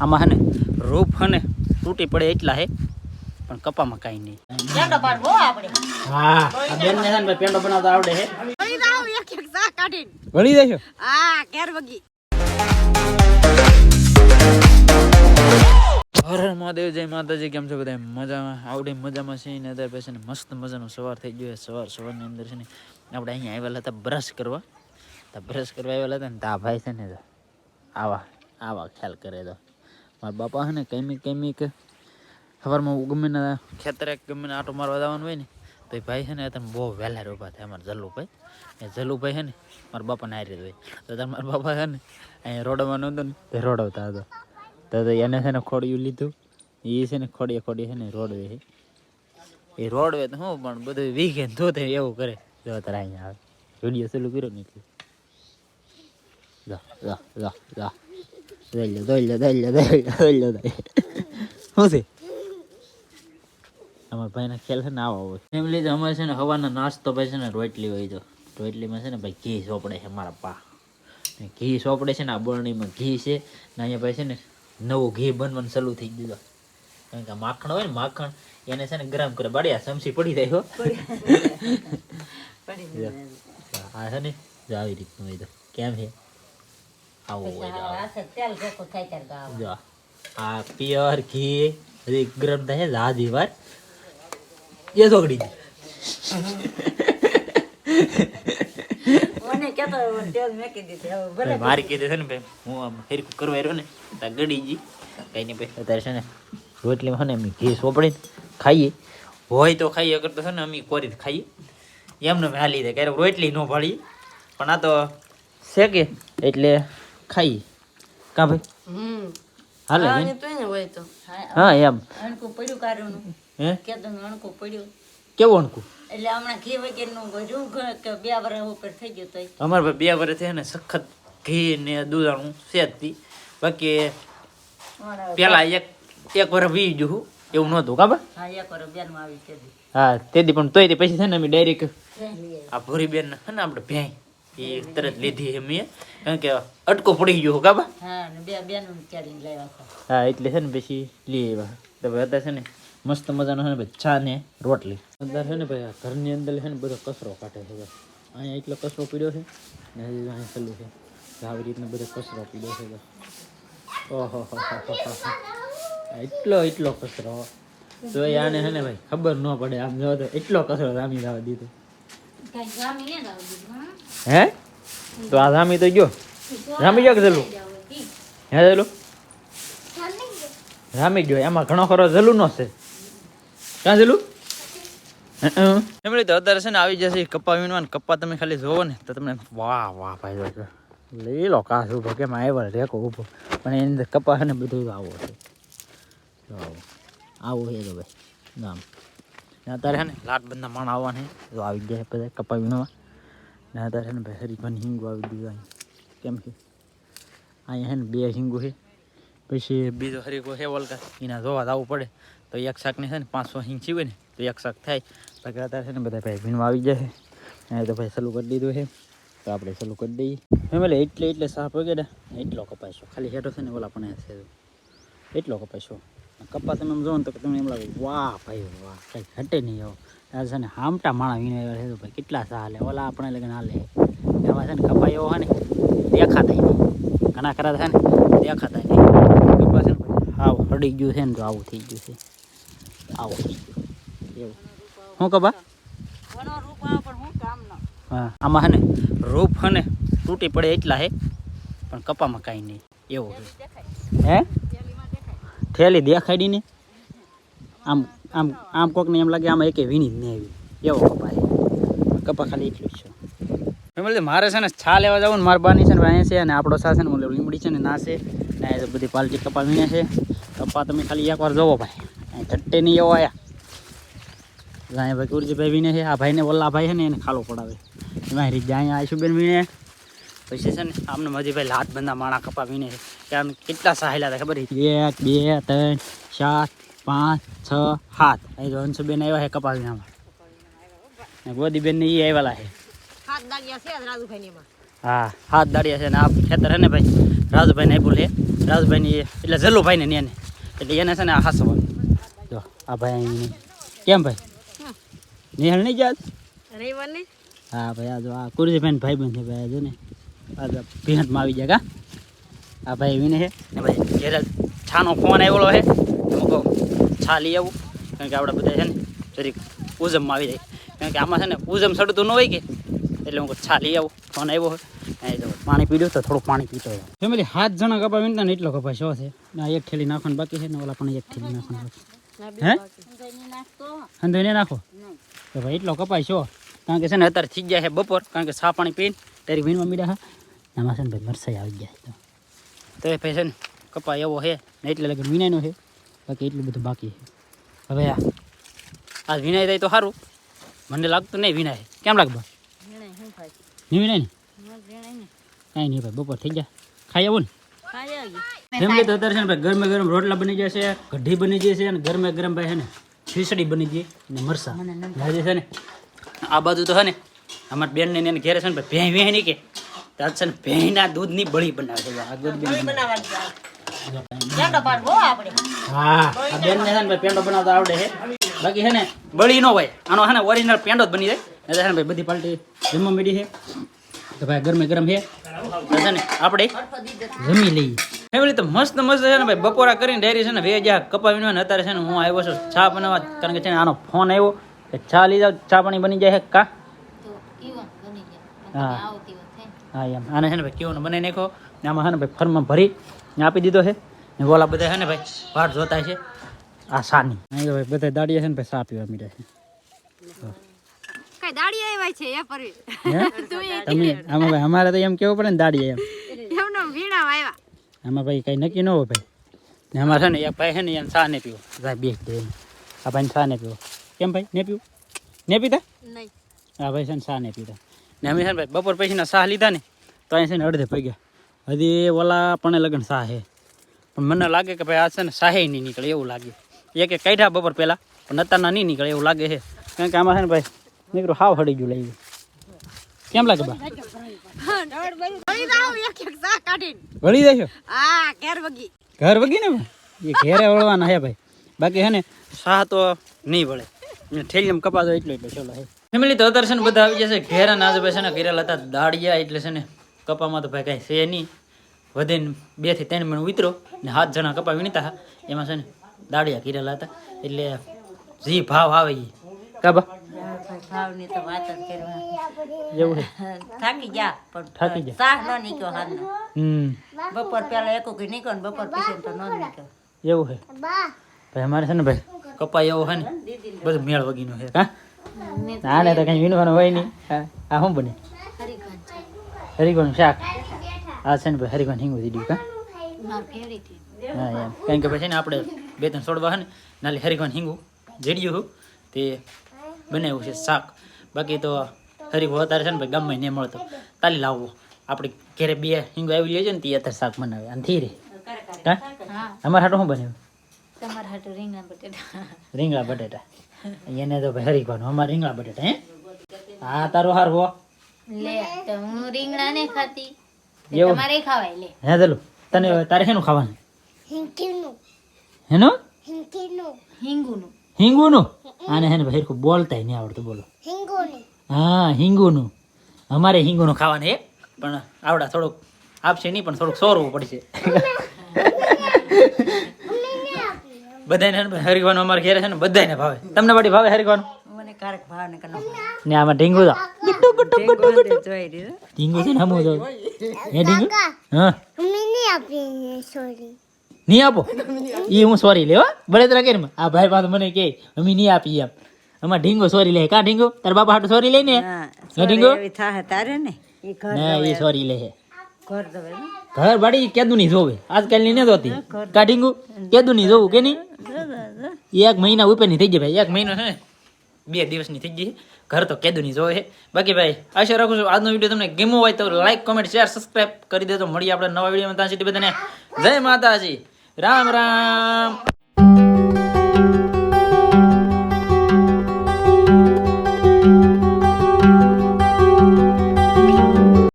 આમાં હે ને રૂપ હે ને તૂટી પડે એટલા હે પણ કપામાં કાઈ નહીં. પેંડો હા આ ને ભાઈ પેંડો બનાવતા આવડે હે. વળી જાવ એક એક શાક કાઢીને. વળી દેશો હા કેર વગી. હર હર મહાદેવ જય માતાજી કેમ છો બધા? મજામાં આવડે મજામાં છે ને અત્યારે પછી ને મસ્ત મજાનો સવાર થઈ ગયો છે. સવાર સવારની અંદર છે ને આપણે અહીંયા આવેલા હતા બ્રશ કરવા. તો બ્રશ કરવા આવેલા હતા ને તા ભાઈ છે ને તો આવા આવા ખ્યાલ કરે તો. મારા બાપા છે ને કેમિક કેમિક સવારમાં ગમીને ખેતરે ગમે ને આટો મારવા જવાનું હોય ને, તો એ ભાઈ છે ને તમે બહુ વહેલા ઊભા થાય, અમારા જલ્લુભાઈ. એ જલ્લુભાઈ છે ને મારા બાપાને હારી હોય. તો તાર મારા બાપા છે ને અહીંયા રોડવાનું હતું ને, તે રોડવતા હતો. તો એને છે ને ખોડિયું લીધું. એ છે ને ખોડીએ ખોડીએ છે ને રોડવે છે. એ રોડવે તો હું, પણ બધું વીઘે ધોતે એવું કરે. જો તારે અહીંયા આવે. વીડિયો ચાલુ કર્યો ને એટલે. લ, લે દઈ લે. દઈ લે દઈ લે દઈ લે શું છે અમારા ભાઈના ખ્યાલ છે ને આવા હોય એમ લીધે અમારે છે ને હવાનો નાસ્તો ભાઈ છે ને રોટલી હોય તો રોટલીમાં છે ને ભાઈ ઘી સોપડે છે મારા પા ઘી સોપડે છે ને આ બરણીમાં ઘી છે ને અહીંયા ભાઈ છે ને નવું ઘી બનવાનું ચાલુ થઈ ગયું કારણ કે માખણ હોય ને માખણ એને છે ને ગરમ કરે બાળ્યા સમસી પડી જાય હો આ છે ને આવી રીતનું હોય તો કેમ છે આવું હોય તો આવું. તેલ ભેગું થાય ત્યારે ગાવ જો આ પિયર ઘી હજી ગરમ થાય છે હાજી વાર એ સોગડી મને કેતો તેલ મેકી દીધી હવે ભલે મારી કીધું છે ને ભાઈ હું આમ હેરકું કરવા આવ્યો ને ત્યાં ગળી ગઈ કઈ નહીં ભાઈ અત્યારે છે ને રોટલીમાં છે ને અમે ઘી સોપડીને ખાઈએ હોય તો ખાઈએ અગર તો છે ને અમે કોરી ખાઈએ એમને મેં હાલી દે ક્યારેક રોટલી ન ભાળી પણ આ તો શેકે એટલે ખાઈએ કા ભાઈ? હમ. હાલે હોય તો. હા એમ. અણકું પડ્યું કાઢવાનું હે? કેતો અણકું પડ્યું. કેવું અણકું? એટલે હમણાં ઘી વગેરેનું નું ઘ- કે બે વર્ષ ઉપર થઈ ગયું તો અમારે ભાઈ બે વર્ષ થયા ને સખત ઘી ને દૂધાણું સેજતી બાકી પેલા એક એક વર્ષ વી ગયું એવું નહોતું કાબર હા એક વર્ષ બેનમાં આવી હા તેથી પણ તોય પછી છે ને અમે ડાયરેક્ટ આ ભોરી બેન ને આપણે ભેં એ તરત લીધી મેં કારણ કે અટકો પડી ગયો કાબા હા એટલે છે ને પછી લઈ આવ્યા. તો ભાઈ અત્યારે છે ને મસ્ત મજાનો છે ને ભાઈ ચા ને રોટલી. અત્યારે છે ને ભાઈ આ ઘરની અંદર છે ને બધો કચરો કાઢે છે ભાઈ. અહીંયા એટલો કચરો પીડ્યો છે ને હજી અહીંયા ચાલુ છે. આવી રીતનો બધો કચરો પીડ્યો છે ભાઈ. ઓહો. એટલો એટલો કચરો. તો આને છે ને ભાઈ ખબર ન પડે. આમ જો તો એટલો કચરો જામી જવા દીધો. હા તો આ રામી તો ગયો રામી ગયો કે જલુ હે જલું રામી ગયો એમાં ઘણો ખરો જલું નો છે ક્યાં જલું એમણે તો અત્યારે છે ને આવી જશે કપ્પા વીણવા કપ્પા તમે ખાલી જોવો ને તો તમને વાહ વાહ ભાઈ જો લઈ લો કાસ ઊભો કેમ આવ્યો રેકો ઊભો પણ એની અંદર કપ્પા છે ને બધું આવો છે આવો આવું છે તો ભાઈ નામ અત્યારે છે ને લાટ બંધના માણ આવવાના જો આવી ગયા બધા કપાઈ વીણવા. ને અત્યારે છે ને ભાઈ હરીફાની હિંગુ આવી દીધું અહીં. કેમ છે અહીંયા છે ને બે હિંગુ છે. પછી બીજો હરીકો છે વલકા એના જોવા જવું પડે. તો એક શાકને છે ને પાંચસો હિંગ સીવે ને, તો એક શાક થાય. બાકી અત્યારે છે ને બધા ભાઈ ભીણવા આવી જાય અને તો ભાઈ સલું કરી દીધું છે. તો આપણે સલું કરી દઈએ. ફેમિલી એટલે એટલે સાફ વગેરે એટલો કપાઈશો ખાલી હેઠો છે ને ઓલા પણ છે. એટલો કપાઈશો કપા તમે એમ જોવો ને તો તમને એમ લાગે વાહ ભાઈ વાહ કંઈ ઘટે નહીં એવો. આ છે ને હામટા માણા વીણે આવ્યા છે તો ભાઈ કેટલા સા હાલે ઓલા આપણે લગન હાલે. એમાં છે ને કપા એવો હોય ને દેખાતા નહીં. ઘણા ખરા થાય ને દેખાતા નહીં. કપા છે ને હાવ હડી ગયું છે ને તો આવું થઈ ગયું છે. આવું થઈ ગયું. એવું. શું કપા હું આમાં હે ને રૂપ હે ને તૂટી પડે એટલા હે પણ કપામાં કાંઈ નહીં. એવું છે. હે? થેલી દેખાડી ને આમ આમ આમ કોકને એમ લાગે આમાં એકે વીણી જ નહીં આવી. એવો કપા કપા ખાલી એટલું છે. ફેમિલી મારે છે ને છા લેવા જવું ને મારા બાની છે ને અહીંયા છે અને આપણો સા છે ને ઓલો લીમડી છે ને ના છે. ને બધી પાલટી કપા વીણે છે. કપા તમે ખાલી એકવાર જોવો ભાઈ. અહીં ઘટ્ટે નહીં એવો આયા. અહીંયા ભાઈ કુરજીભાઈ વીણે છે. આ ભાઈને વલ્લા ભાઈ છે ને એને ખાલો પડાવે. એમાં રીત જાય આશુબેન વીણે. પછી છે ને આમને મજીભાઈ લાત બંધા માણા કપા વીણે છે. કે આમ કેટલા સહેલા હતા ખબર છે? એક બે ત્રણ સાત પાંચ છ સાત. અહીં અંશુબેન આવ્યા છે કપા વીણામાં ગોદીબેન ને એ આવેલા છે છે રાજુભાઈ હા હાથ દાડિયા છે ને આ ખેતર હે ને ભાઈ રાજુભાઈને આપ્યું છે. રાજુભાઈની એટલે જલ્લુભાઈને ને એને. એટલે એને છે ને આ હાસવાનું જો આ ભાઈ કેમ ભાઈ? નિહાળ નહીં જાત? હા ભાઈ આ જો આ કુરજીભાઈ ભાઈ બંધ છે ભાઈ જો ને. આ જો આવી જાય કા? આ ભાઈ વિને છે. ને ભાઈ ઘેરે છાનો ફોન આવેલો છે. હું કહું છા લઈ આવું. કારણ કે આપણે બધા છે ને જરીક ઉજમમાં આવી જાય કારણ કે આમાં છે ને ઉજમ સડતું ન હોય કે એટલે હું છા લઈ આવું. ફોન આવ્યો હોય પાણી પીડ્યું તો થોડું પાણી પીતો હોય ફેમિલી હાથ જણા કપા વિનતા ને એટલો કપા શો છે? ને આ એક થેલી નાખવાનું બાકી છે ને ઓલા પણ એક થેલી નાખવાનું બાકી હે? એને નાખો? તો ભાઈ એટલો કપાય છો કારણ કે છે ને અત્યારે થઈ ગયા છે બપોર કારણ કે છા પાણી પીને ત્યારે વીણવા મીડા હા એમાં છે ને ભાઈ મરસાઈ આવી ગયા છે. તો એ ભાઈ છે ને કપાય એવો છે ને એટલે લગન વિનાયનો છે બાકી એટલું બધું બાકી છે. હવે આ આ વિનાય થાય તો સારું. મને લાગતું નહીં વિનાય કેમ લાગે બા ભીણાય શું ખાય નહીં વિનાય ને? કાંઈ નહીં ભાઈ બપોર થઈ ગયા. ખાઈ આવું ને. જેમ કે અત્યારે છે ને ભાઈ ગરમે ગરમ રોટલા બની જશે કઢી બની જશે અને ગરમે ગરમ ભાઈ છે ને ખીચડી બની જાય અને મરસા આજે છે ને? આ બાજુ તો છે ને અમારા બેન ને એને ઘેરે છે ને ભાઈ ભેં વેહ નહીં કે. છે ને ભેંના દૂધની બળી બનાવે છે. આ દૂધ જાડો હા. આ બેન ને છે ને ભાઈ પેંડો બનાવતા આવડે છે. બાકી છે ને બળી નો હોય. આનો છે ને ઓરિજિનલ પેંડો જ બની જાય. એટલે છે ને ભાઈ બધી પાલટી જમવા છે. તો ભાઈ ગરમે ગરમ છે. છે ને આપણે જમી લઈએ. ફેમિલી તો મસ્ત મસ્ત છે ને ભાઈ બપોરા કરીને ડેરી છે ને બે જ્યાં કપાવીને અત્યારે છે ને હું આવ્યો છું ચા બનાવવા. કારણ કે છે ને આનો ફોન આવ્યો કે ચા લીધા ચા પાણી બની જાય છે કા? તો ઈવન બની ગયા. હા. હા એમ. આને છે ને ભાઈ કેવું બનાવી નાખો ને આમાં છે ને ભાઈ ફરમાં ભરી ને આપી દીધો છે. ને બોલા બધા છે ને ભાઈ વાટ જોતા છે. આ સાની. ભાઈ બધા દાડીએ છે ને ભાઈ ચા પીવા મીડે છે. દાડી આવ્યા છે એ પરવી તમે આમાં ભાઈ અમારે તો એમ કેવું પડે ને દાડી એમ. એમનો વીણા આવ્યા આમાં ભાઈ કઈ નક્કી ન હોય ભાઈ. ને અમારે છે ને એક ભાઈ છે ને એને સા ને પીવો. ભાઈ બે. દે. આ ભાઈને સા ને પીવો. કેમ ભાઈ? ને પીવું? ને પીતા નહીં. આ ભાઈ છે ને સા ને પીતા ને અમે છે ને ભાઈ બપોર પછીના સાહ લીધા ને તો અહીં છે ને અડધે પગ્યા હજી ઓલા પણ લગ્ન ચા હે. પણ મને લાગે કે ભાઈ આ છે ને સાહે નહીં નીકળે એવું લાગે. એક કે કાઢ્યા બપોર પહેલાં પણ અત્યારના નહીં નીકળે એવું લાગે છે કારણ કે આમાં છે ને ભાઈ નીકળું હાવ હળી ગયું લઈ કેમ લાગે બા? વળી વગી. ઘર વગી ને એ ઘેરે વળવાના હે ભાઈ. બાકી હે ને શાહ તો નહીં વળે. ઠેલીમ કપાતો એટલો એટલો ચલો હે. ફેમિલી તો અત્યારે છે ને બધા આવી જશે ઘેરા ના ભાઈ છે ને કરેલા હતા દાળિયા એટલે છે ને કપામાં તો ભાઈ કાંઈ છે નહીં. વધીને બેથી ત્રણ મણ ઉતરો ને હાથ જણા કપા વીણતા હા એમાં છે ને દાળિયા કરેલા હતા એટલે જી ભાવ આવે એ કાબા? ભાવની તો વાત જ કરવા એવું છે. થાકી જા થાકી જા. સાહ ન નીકળ્યો હાથનો. હમ. બપોર પેલા એક નીકળ્યો ને બપોર પછી તો ન નીકળ્યો એવું છે. ભાઈ અમારે છે ને ભાઈ કપા એવો છે ને. બધું મેળ વગીનો છે. હા? આને તો કઈ વિનવાનો હોય નહીં. હા. આ શું બને? હરિકોણ શાક. આ છે ને ભાઈ હરિકોણ હિંગું દીધું કા હા એમ. કારણ કે પછી ને આપણે બે ત્રણ છોડવા છે ને નાલી હરિકોણ હિંગું જેડ્યું હું તે બનાવ્યું છે શાક. બાકી તો હરિકો અત્યારે છે ને ભાઈ ગામમાં નહીં મળતો. તાલી લાવવો આપણે ઘેરે બે હિંગો આવી લે છે ને તે અત્યારે શાક બનાવે. અને થી રે અમારા હા હાટું શું બનાવ્યું? રીંગણા બટેટા. રીંગણા બટેટા. એને તો ભાઈ હરિકોણ અમારે રીંગણા બટેટા હે? હા તારો હાર હો. લે તો હું રીંગણા ને ખાતી. એવું? તમારે ખાવાય લે. હે દલું તને તારે શેનું ખાવાનું? હેનું? હિંગુનું. હિંગુનું. આને હે ને ભાઈ હરખું બોલતાય નહીં આવડતું બોલો. હા હિંગુનું. અમારે હિંગુનું ખાવાનું હે પણ આવડા થોડુંક આપશે નહીં પણ થોડુંક સોરવું પડશે. બધાને હે ને ભાઈ હરિવાનું અમારે ઘેરે છે ને બધાને ભાવે. તમને બાડી ભાવે હરિવાનું મને કારક ભાવ ને કનો ને આમાં ઢીંગુ તો. જોઈ રહ્યું. ઢીંગુ છે ને હમું તો. હે ઢીંગુ? હા. નહીં આપો એ હું સોરી લેવા બળેતરા કરી આ ભાઈ પાસે મને કે અમે નહીં આપી એમ. અમાર ઢીંગો સોરી લે. કા ઢીંગો? તાર બાપા હાટુ સોરી લઈને હે ઢીંગો? તારે ને? ના એ સોરી લે ઘર દવે ને ઘર બાડી કેદું નહીં જોવે. આજકાલની નથી હોતી. કા ઢીંગુ કેદું નહીં જોવું કે નહીં? એક મહિના ઉપરની થઈ જાય ભાઈ એક મહિનો છે. ને બે દિવસની થઈ ગઈ ઘર તો કેદું નહીં જોવે બાકી ભાઈ આશા રાખું છું આજનો વીડિયો તમને ગેમો હોય તો લાઈક કોમેન્ટ શેર સબસ્ક્રાઈબ કરી દેજો. મળીએ આપણે નવા વિડીયોમાં ત્યાં સુધી બધાને. જય માતાજી. રામ રામ.